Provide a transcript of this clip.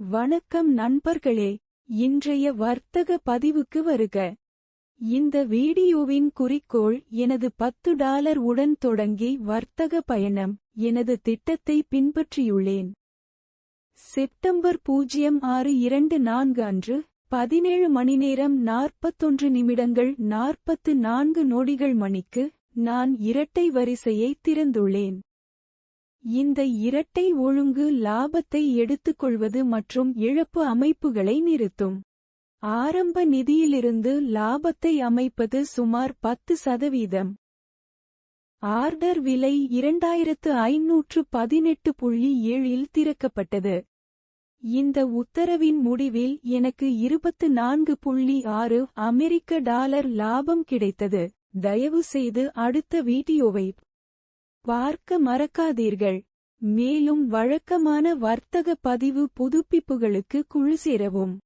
வணக்கம் நண்பர்களே இன்றைய வர்த்தக பதிவுக்கு வருக. இந்த வீடியோவின் குறிக்கோள் எனது பத்து டாலர் உடன் தொடங்கி வர்த்தக பயணம் எனது திட்டத்தை பின்பற்றியுள்ளேன். செப்டம்பர் பூஜ்ஜியம் ஆறு இரண்டு நான்கு அன்று பதினேழு மணி நேரம் நாற்பத்தொன்று நிமிடங்கள் நாற்பத்து நான்கு நொடிகள் மணிக்கு நான் இரட்டை வரிசையை திறந்துள்ளேன். இந்த இரட்டை ஒழுங்கு லாபத்தை எடுத்துக்கொள்வது மற்றும் இழப்பு அமைப்புகளை நிறுத்தும். ஆரம்ப நிதியிலிருந்து லாபத்தை அமைப்பது சுமார் பத்து சதவீதம். ஆர்டர் விலை இரண்டாயிரத்து ஐநூற்று பதினெட்டு புள்ளி ஏழில் திறக்கப்பட்டது. இந்த உத்தரவின் முடிவில் எனக்கு இருபத்து நான்கு புள்ளி ஆறு அமெரிக்க டாலர் லாபம் கிடைத்தது. தயவுசெய்து அடுத்த வீடியோவை பார்க்க மறக்காதீர்கள். மேலும் வழக்கமான வர்த்தக பதிவு புதுப்பிப்புகளுக்கு குழு சேரவும்.